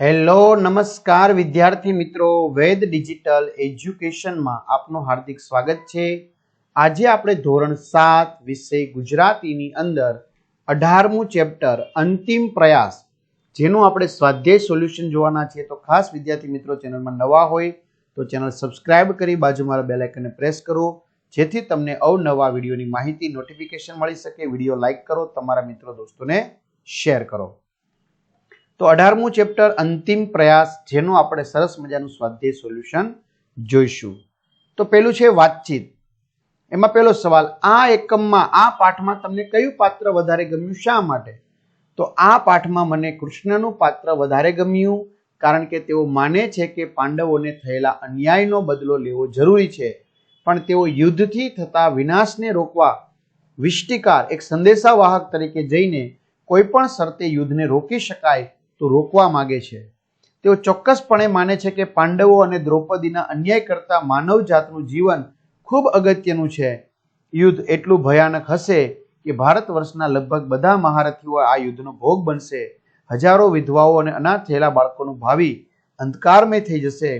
Hello, નમસ્કાર વિદ્યાર્થી મિત્રો. વેદ ડિજિટલ એજ્યુકેશનમાં આપનું હાર્દિક સ્વાગત છે. આજે આપણે ધોરણ સાત વિષય ગુજરાતીની અંદર અઢારમું ચેપ્ટર અંતિમ પ્રયાસ, જેનું આપણે સ્વાધ્યાય સોલ્યુશન જોવાના છે તો ખાસ વિદ્યાર્થી મિત્રો, ચેનલમાં નવા હોય તો ચેનલ સબસ્ક્રાઇબ કરી બાજુમાં બેલ આઇકનને પ્રેસ કરો, જેથી તમને અવનવા વિડીયોની માહિતી, નોટિફિકેશન મળી શકે. વીડિયો લાઇક કરો, તમારા મિત્રો, દોસ્તોને શેર કરો. તો અઢારમું ચેપ્ટર અંતિમ પ્રયાસ, જેનું આપણે સરસ મજાનું સ્વાધ્યાય સોલ્યુશન જોઈશું. તો પેલું છે વાતચીત. એમાં પેલો સવાલ, આ એકમમાં, આ પાઠમાં તમને કયું પાત્ર વધારે ગમ્યું શા માટે? તો આ પાઠમાં મને કૃષ્ણનું પાત્ર વધારે ગમ્યું, કારણ કે તેઓ માને છે કે પાંડવોને થયેલા અન્યાયનો બદલો લેવો જરૂરી છે. પણ તેઓ યુદ્ધથી થતા વિનાશને રોકવા, વિષ્ટિકાર, એક સંદેશાવાહક તરીકે જઈને કોઈ પણ શરતે યુદ્ધને રોકી શકાય તો રોકવા માંગે છે. તેઓ ચોક્કસપણે માને છે કે પાંડવો અને દ્રૌપદીના અન્યાય કરતા માનવ જાતનું જીવન ખૂબ અગત્યનું છે. યુદ્ધ એટલું ભયાનક હશે કે ભારત વર્ષના લગભગ બધા મહારથીઓ આ યુદ્ધનો ભોગ બનશે. હજારો વિધવાઓ અને અનાથ થયેલા બાળકોનું ભાવિ અંધકારમય થઈ જશે.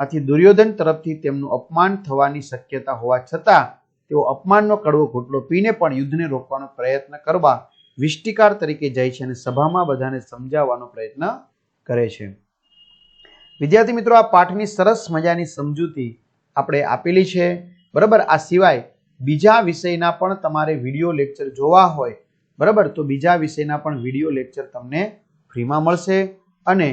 આથી દુર્યોધન તરફથી તેમનું અપમાન થવાની શક્યતા હોવા છતાં તેઓ અપમાનનો કડવો ઘોટલો પીને પણ યુદ્ધને રોકવાનો પ્રયત્ન કરવા વિષ્ટિકાર તરીકે જાય છે અને સભામાં બધાને સમજાવવાનો પ્રયત્ન કરે છે. વિદ્યાર્થી મિત્રો, આ પાઠની સરસ મજાની સમજૂતી આપણે આપેલી છે. બરાબર? આ સિવાય બીજા વિષયના પણ તમારે વીડિયો લેક્ચર જોવા હોય, બરાબર? તો બીજા વિષયના પણ વીડિયો લેક્ચર તમને ફ્રીમાં મળશે અને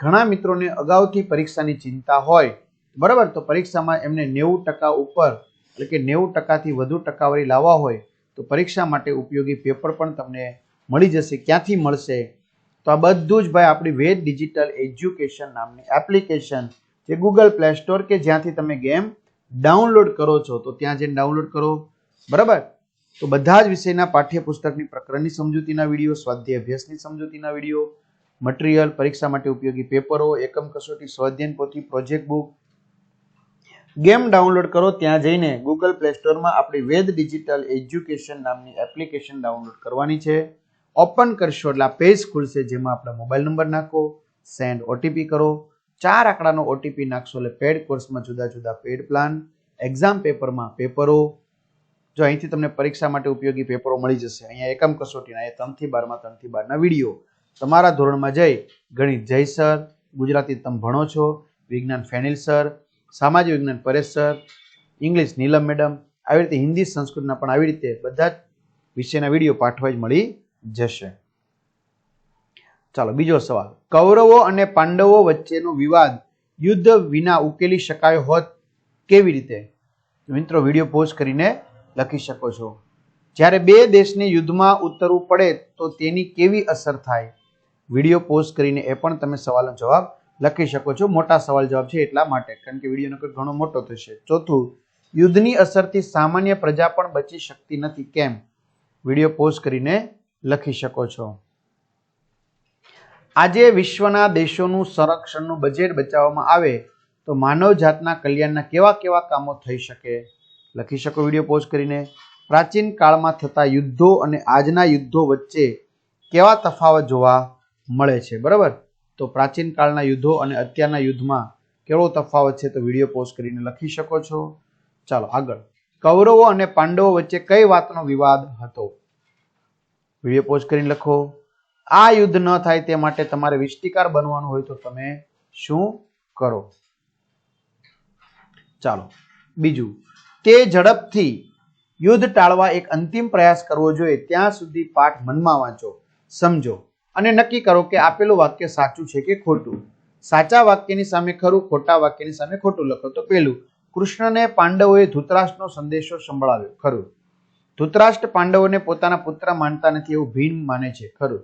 ઘણા મિત્રોને અગાઉથી પરીક્ષાની ચિંતા હોય, બરાબર? તો પરીક્ષામાં એમને નેવું ટકા ઉપર, એટલે કે નેવું ટકાથી વધુ ટકાવારી લાવવા હોય તો પરીક્ષા માટે ઉપયોગી પેપર પણ તમને મળી જશે. ક્યાંથી મળશે? તો આ બધું જ ભાઈ આપણી વેદ ડિજિટલ એજ્યુકેશન નામની એપ્લિકેશન જે ગૂગલ પ્લે સ્ટોર કે જ્યાંથી તમે ગેમ ડાઉનલોડ કરો છો, તો ત્યાં જઈને ડાઉનલોડ કરો. બરાબર? તો બધા જ વિષયના પાઠ્યપુસ્તકની પ્રકરણની સમજૂતીના વીડિયો, સ્વાધ્યાય અભ્યાસની સમજૂતીના વીડિયો મટીરિયલ પરીક્ષા માટે ઉપયોગી પેપરો એકમ કસોટી, સ્વાધ્યાયન પોથી પ્રોજેક્ટ બુક ગેમ ડાઉનલોડ કરો, ત્યાં જઈને ગૂગલ પ્લે સ્ટોરમાં આપણી વેદ ડિજિટલ એજ્યુકેશન નામની એપ્લિકેશન ડાઉનલોડ કરવાની છે. ઓપન કરશો એટલે આ પેજ ખુલશે જેમાં આપણો મોબાઈલ નંબર નાખો, સેન્ડ ઓટીપી કરો. ચાર આંકડાનો ઓટીપી નાખશો એટલે પેડ કોર્સમાં જુદા જુદા પેડ પ્લાન, એક્ઝામ પેપરમાં પેપરો. જો અહીંથી તમને પરીક્ષા માટે ઉપયોગી પેપરો મળી જશે, અહીંયા એકમ કસોટીના, એ ત્રણથી બારમાં, ત્રણથી બારના વીડિયો. તમારા ધોરણમાં જઈ ગણિત જય સર, ગુજરાતી તમે ભણો છો, વિજ્ઞાન ફેનિલ સર સામાજિક વિજ્ઞાન Paresh sir English Neelam madam, આવી રીતે હિન્દી સંસ્કૃતના પણ આવી રીતે બધા જ વિષયના વીડિયો પાઠવાઈ મળી જશે. ચાલો, બીજો સવાલ. કૌરવો અને પાંડવો વચ્ચેનો વિવાદ યુદ્ધ વિના ઉકેલી શકાયો હોત કેવી રીતે? મિત્રો, વીડિયો પોઝ કરીને લખી શકો છો. જ્યારે બે દેશને યુદ્ધમાં ઉતરવું પડે તો તેની કેવી અસર થાય? વીડિયો પોઝ કરીને એ પણ તમે સવાલનો જવાબ લખી શકો છો? મોટા સવાલ જવાબ છે એટલા માટે, કારણ કે વિડીયોનો કોઈ ઘણો મોટો થશે. ચોથું, યુદ્ધની અસરથી સામાન્ય પ્રજા પણ બચી શકતી નથી. કેમ? વીડિયો પોઝ કરીને લખી શકો છો. આજે વિશ્વના દેશોનું સંરક્ષણનું બજેટ બચાવવામાં આવે તો માનવ જાતના કલ્યાણના કેવા કેવા કામો થઈ શકે? લખી શકો વીડિયો પોઝ કરીને. પ્રાચીન કાળમાં થતા યુદ્ધો અને આજના યુદ્ધો વચ્ચે કેવા તફાવત જોવા મળે છે? બરાબર? તો પ્રાચીન કાળના યુદ્ધો અને અત્યારના યુદ્ધમાં કેવો તફાવત છે તો વીડિયો પોસ્ટ કરીને લખી શકો છો. ચાલો આગળ. કૌરવો અને પાંડવો વચ્ચે કઈ વાતનો વિવાદ હતો? વીડિયો પોસ્ટ કરીને લખો. આ યુદ્ધ ન થાય તે માટે તમારે વિષ્ટિકાર બનવાનું હોય તો તમે શું કરો? ચાલો. બીજું. તે ઝડપથી યુદ્ધ ટાળવા એક અંતિમ પ્રયાસ કરવો જોઈએ. ત્યાં સુધી પાઠ મનમાં વાંચો. સમજો. અને નક્કી કરો કે આપેલું વાક્ય સાચું છે કે ખોટું. સાચા વાક્યની સામે ખરું, ખોટા વાક્યની સામે ખોટું લખો. તો પેલું, કૃષ્ણને પાંડવોએ ધૃતરાષ્ટ્રનો સંદેશો સંભળાવ્યો. ખરું. ધૃતરાષ્ટ્ર પાંડવોને પોતાના પુત્ર માનતા નથી એવું ભીમ માને છે. ખરું.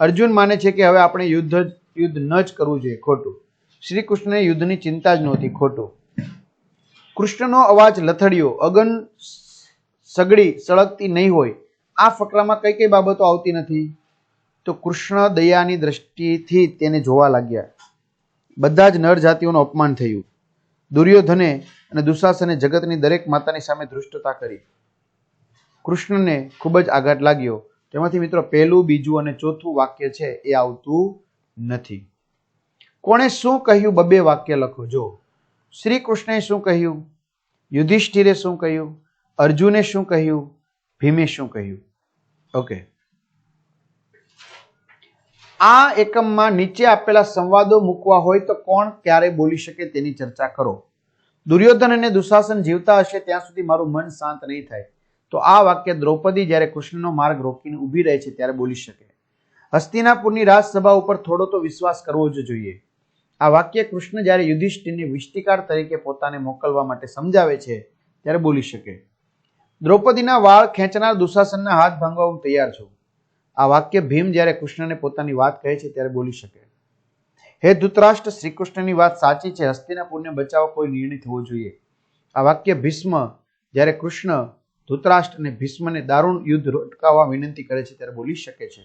અર્જુન માને છે કે હવે આપણે યુદ્ધ યુદ્ધ ન જ કરવું જોઈએ. ખોટું. શ્રી કૃષ્ણને યુદ્ધની ચિંતા જ નહોતી. ખોટું. કૃષ્ણનો અવાજ લથડિયો. અગન સગડી સળગતી નહીં હોય. આ ફકરામાં કઈ કઈ બાબતો આવતી નથી? તો કૃષ્ણ દયાની દ્રષ્ટિથી તેને જોવા લાગ્યા. બધા જ નર જાતિઓનું અપમાન થયું. દુર્યોધને અને દુશાસને જગતની દરેક માતાની સામે ધૃષ્ટતા કરી. કૃષ્ણને ખૂબ જ આઘાત લાગ્યો. તેમાંથી મિત્રો પહેલું, બીજું અને ચોથું વાક્ય છે એ આવતું નથી. કોણે શું કહ્યું? બબે વાક્ય લખો, જો. શ્રી કૃષ્ણએ શું કહ્યું? યુધિષ્ઠિરે શું કહ્યું? અર્જુને શું કહ્યું? ભીમે શું કહ્યું? ઓકે. આ એકમમાં નીચે આપેલા સંવાદો મૂકવા હોય તો કોણ ક્યારે બોલી શકે તેની ચર્ચા કરો. દુર્યોધન અને દુશાસન જીવતા હશે ત્યાં સુધી મારું મન શાંત નહીં થાય. તો આ વાક્ય દ્રૌપદી જ્યારે કૃષ્ણનો માર્ગ રોકીને ઊભી રહે છે ત્યારે બોલી શકે. હસ્તિનાપુરની રાજસભા ઉપર થોડો તો વિશ્વાસ કરવો જ જોઈએ. આ વાક્ય કૃષ્ણ જ્યારે યુધિષ્ઠિરને વિષ્ટિકાર તરીકે પોતાને મોકલવા માટે સમજાવે છે ત્યારે બોલી શકે. દ્રૌપદીના વાળ ખેંચનાર દુશાસનના હાથ ભાંગવા હું તૈયાર છું. આ વાક્ય ભીમ જ્યારે કૃષ્ણને પોતાની વાત કહે છે ત્યારે બોલી શકે. હે ધૃતરાષ્ટ્ર શ્રી કૃષ્ણની વાત સાચી છે હસ્તિનાપુરને બચાવવા કોઈ નિર્ણય થવો જોઈએ. આ વાક્ય ભીષ્મ જ્યારે કૃષ્ણ ધૃતરાષ્ટ્ર અને ભીષ્મને દારૂણ યુદ્ધ અટકાવવા વિનંતી કરે છે ત્યારે બોલી શકે છે.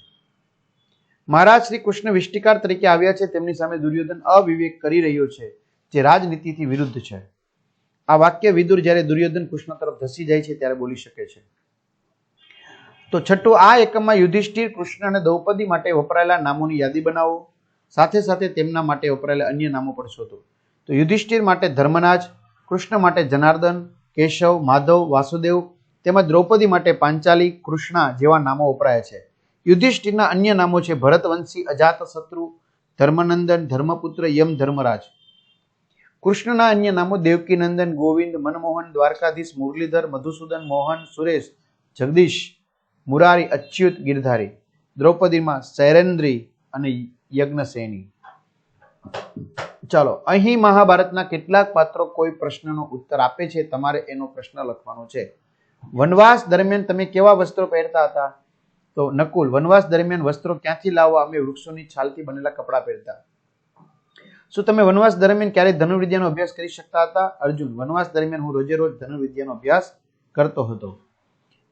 મહારાજ શ્રી કૃષ્ણ વિષ્ટિકાર તરીકે આવ્યા છે, તેમની સામે દુર્યોધન અવિવેક કરી રહ્યો છે, જે રાજનીતિથી વિરુદ્ધ છે. આ વાક્ય વિદુર જ્યારે દુર્યોધન કૃષ્ણ તરફ ધસી જાય છે ત્યારે બોલી શકે છે. તો છઠ્ઠું, આ એકમમાં યુધિષ્ઠિર કૃષ્ણ અને દ્રૌપદી માટે વપરાયેલા નામોની યાદી બનાવો. સાથે સાથે તેમના માટે વપરાયેલા અન્ય નામો પણ શોધો. તો યુધિષ્ઠિર માટે ધર્મનાજ કૃષ્ણ માટે જનાર્દન, કેશવ, માધવ, વાસુદેવ તેમજ દ્રૌપદી માટે પાંચાલી, કૃષ્ણા જેવા નામો વપરાયા છે. યુધિષ્ઠિરના અન્ય નામો છે ભરતવંશી, અજાતશત્રુ, ધર્મનંદન, ધર્મપુત્ર, યમ, ધર્મરાજ. કૃષ્ણના અન્ય નામો દેવકીનંદન, ગોવિંદ, મનમોહન, દ્વારકાધીશ, મુરલીધર, મધુસૂદન, મોહન, સુરેશ, જગદીશ મુરારી અચ્યુત ગિરધારી, દ્રૌપદીમાં શૈરેન્દ્રી અને યજ્ઞસેની. ચાલો, અહીં મહાભારતના કેટલાક પાત્રો કોઈ પ્રશ્નનો ઉત્તર આપે છે? તમારે એનો પ્રશ્ન લખવાનો છે. વનવાસ દરમિયાન તમે કેવા વસ્ત્રો પહેરતા હતા? તો નકુલ, વનવાસ દરમિયાન વસ્ત્રો ક્યાંથી લાવવા અમે વૃક્ષોની છાલથી બનેલા કપડાં પહેરતા. શું તમે વનવાસ દરમિયાન ક્યારેય ધનુર્વિદ્યાનો અભ્યાસ કરી શકતા હતા? અર્જુન, વનવાસ દરમિયાન હું રોજે રોજ ધનુર્વિદ્યાનો અભ્યાસ કરતો હતો.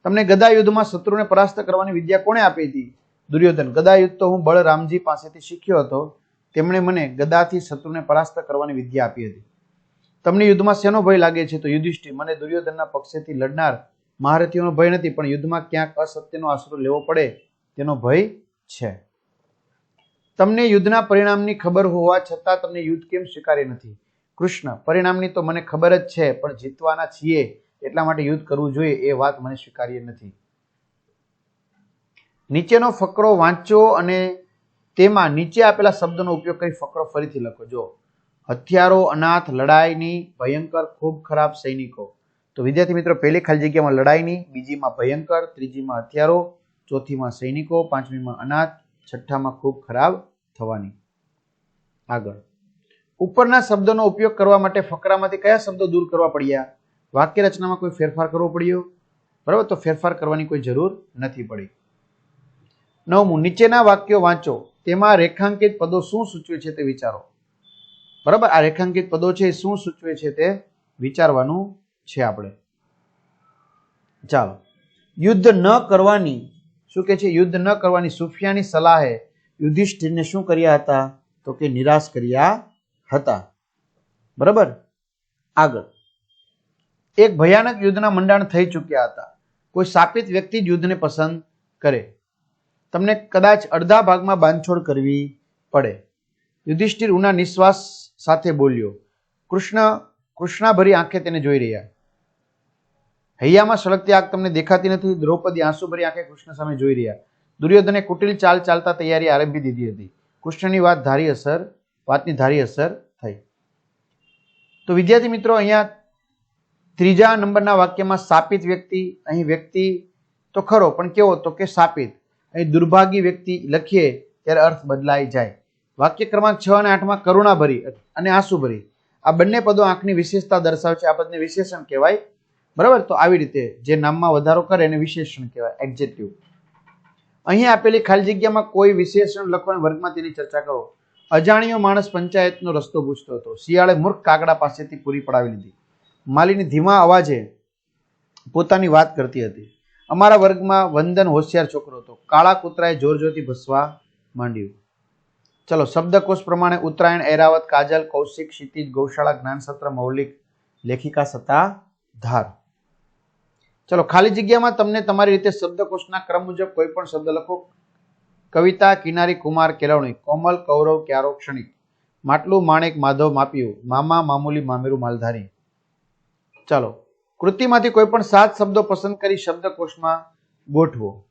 તમને ગદા યુદ્ધમાં શત્રુને પરાસ્ત કરવાની વિદ્યા કોણે આપી હતી? દુર્યોધન, ગદા યુદ્ધ તો હું બળરામજી પાસેથી શીખ્યો હતો. તેમણે મને ગદાથી શત્રુને પરાસ્ત કરવાની વિદ્યા આપી હતી. તમને યુદ્ધમાં શેનો ભય લાગે છે તો યુધિષ્ઠિર, મને દુર્યોધનના પક્ષેથી લડનાર મહારથીઓનો ભય નથી, પણ યુદ્ધમાં ક્યાંક અસત્યનો આશરો લેવો પડે તેનો ભય છે. તમને યુદ્ધના પરિણામની ખબર હોવા છતાં તમને યુદ્ધ કેમ સ્વીકારી નથી? કૃષ્ણ, પરિણામની તો મને ખબર જ છે, પણ જીતવાના છીએ એટલા માટે યુદ્ધ કરવું જોઈએ એ વાત મને સ્વીકાર્ય નથી. નીચેનો ફકરો વાંચો અને તેમાં નીચે આપેલા શબ્દનો ઉપયોગ કરી ફકરો ફરીથી લખો. જો, હથિયારો, અનાથ, લડાઈની ભયંકર, ખૂબ ખરાબ સૈનિકો. તો વિદ્યાર્થી મિત્રો, પહેલી ખાલી જગ્યામાં લડાઈની, બીજીમાં ભયંકર, ત્રીજીમાં હથિયારો, ચોથીમાં સૈનિકો, પાંચમીમાં અનાથ, છઠ્ઠામાં ખૂબ ખરાબ થવાની. આગળ. ઉપરના શબ્દોનો ઉપયોગ કરવા માટે ફકરામાંથી કયા શબ્દો દૂર કરવા પડ્યા? વાક્ય રચનામાં કોઈ ફેરફાર કરવો પડ્યો? બરાબર, તો ફેરફાર કરવાની કોઈ જરૂર નથી પડી. નવમું, નીચેના વાક્યો વાંચો. તેમાં રેખાંકિત પદો શું સૂચવે છે તે વિચારો. બરાબર, આ રેખાંકિત પદો છે શું સૂચવે છે તે વિચારવાનું છે આપણે. ચાલો. યુદ્ધ ન કરવાની, શું કે છે? યુદ્ધ ન કરવાની સુફિયાની સલાહે યુધિષ્ઠિરને શું કર્યા હતા? તો કે નિરાશ કર્યા હતા. બરાબર? આગળ. એક ભયાનક યુદ્ધના મંડાણ થઈ ચૂક્યા હતા. કોઈ સાપિત વ્યક્તિ જ યુદ્ધને પસંદ કરે. તમને કદાચ અડધા ભાગમાં બાંધછોડ કરવી પડે. યુધિષ્ઠિર ઉના નિશ્વાસ સાથે બોલ્યો, કૃષ્ણ, કૃષ્ણાભરી આંખે તેને જોઈ રહ્યા. હૈયામાં સળગતી આગ તમને દેખાતી નથી, દ્રૌપદી આંસુભરી આંખે કૃષ્ણ સામે જોઈ રહ્યા. દુર્યોધને કુટિલ ચાલ ચાલતા તૈયારી આરંભી દીધી હતી. કૃષ્ણની વાત ધારી અસર, વાતની ધારી અસર થઈ. તો વિદ્યાર્થી મિત્રો, અહીંયા ત્રીજા નંબરના વાક્યમાં સાપિત વ્યક્તિ, અહીં વ્યક્તિ તો ખરો, પણ કેવો તો કે સાપિત. અહીં દુર્ભાગી વ્યક્તિ લખીએ ત્યારે અર્થ બદલાઈ જાય. વાક્ય ક્રમાંક છ અને આઠમાં કરુણાભરી અને આંસુભરી. આ બંને પદો આંખની વિશેષતા દર્શાવે છે આ પદને વિશેષણ કહેવાય. બરાબર? તો આવી રીતે જે નામમાં વધારો કરે એને વિશેષણ કહેવાય. એક્ઝેક્ટિવ અહીં આપેલી ખાલી જગ્યામાં કોઈ વિશેષણ લખવાની વર્ગમાં તેની ચર્ચા કરો. અજાણ્યો માણસ પંચાયતનો રસ્તો પૂછતો હતો. શિયાળે મૂર્ખ કાગડા પાસેથી પૂરી પડાવી લીધી. માલીની ધીમા અવાજે પોતાની વાત કરતી હતી. અમારા વર્ગમાં વંદન હોશિયાર છોકરો હતો. કાળા કૂતરાએ જોર જોરથી ભસવા માંડ્યું. ચલો, શબ્દકોશ પ્રમાણે ઉત્તરાયણ એરાવત કાજલ, કૌશિક, ક્ષિતિજ, ગૌશાળા, જ્ઞાનસત્ર, મૌલિક, લેખિકા સત્તા ધાર ચલો, ખાલી જગ્યામાં તમને તમારી રીતે શબ્દકોશના ક્રમ મુજબ કોઈ પણ શબ્દ લખો. કવિતા, કિનારી, કુમાર, કેળવણી, કોમલ, કૌરવ, ક્યારો, ક્ષણિક. માટલું, માણેક, માધવ, માપ્યું, મામા, મામૂલી, મામેરું, માલધારી. ચાલો, કૃતિમાંથી કોઈ પણ સાત શબ્દો પસંદ કરી શબ્દકોશમાં ગોઠવો.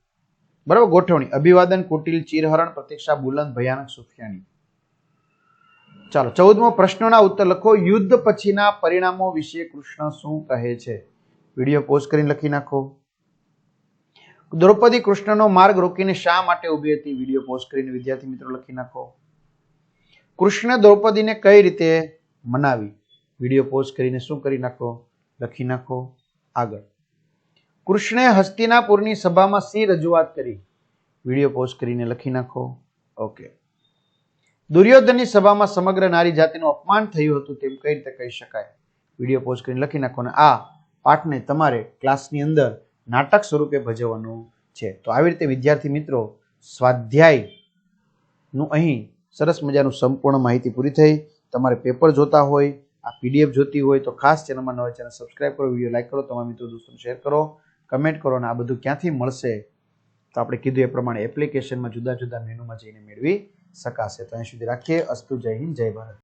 બરાબર? ગોઠવણી. અભિવાદન, કુટિલ, ચીરહરણ, પ્રતિક્ષા, બુલંદ, ભયાનક સુફિયાની ચાલો, ચૌદમો પ્રશ્નોના ઉત્તર લખો. યુદ્ધ પછીના પરિણામો વિશે કૃષ્ણ શું કહે છે? વીડિયો પોઝ કરીને લખી નાખો. દ્રૌપદી કૃષ્ણનો માર્ગ રોકીને શા માટે ઊભી હતી? વીડિયો પોઝ કરીને વિદ્યાર્થી મિત્રો લખી નાખો. કૃષ્ણ દ્રૌપદીને કઈ રીતે મનાવી? વીડિયો પોઝ કરીને શું કરી નાખો? લખી નાખો આગળ. કૃષ્ણે હસ્તિનાપુરની સભામાં સી રજૂઆત કરી? વીડિયો પોઝ કરીને લખી નાખો. ઓકે. દુર્યોધનની સભામાં સમગ્ર નારી જાતિનું અપમાન થયું હતું તેમ કઈ રીતે કહી શકાય? વીડિયો પોઝ કરીને લખી નાખો અને આ પાઠને તમારે ક્લાસની અંદર નાટક સ્વરૂપે ભજવવાનું છે. તો આવી રીતે વિદ્યાર્થી મિત્રો, સ્વાધ્યાયનું અહીં સરસ મજાનું સંપૂર્ણ માહિતી પૂરી થઈ. તમારે પેપર જોતા હોય આ પીડીએફ જોતી હોય તો ખાસ ચેનલમાં નવા ચેનલ સબસ્ક્રાઇબ કરો, વીડિયો લાઈક કરો, તમારા મિત્રો દોસ્તોને શેર કરો, કમેન્ટ કરો અને આ બધું ક્યાંથી મળશે તો આપણે કીધું એ પ્રમાણે એપ્લિકેશનમાં જુદા જુદા મેનુમાં જઈને મેળવી શકાશે. તો અહીં સુધી રાખીએ. અસ્તુ જય હિન્દ, જય ભારત.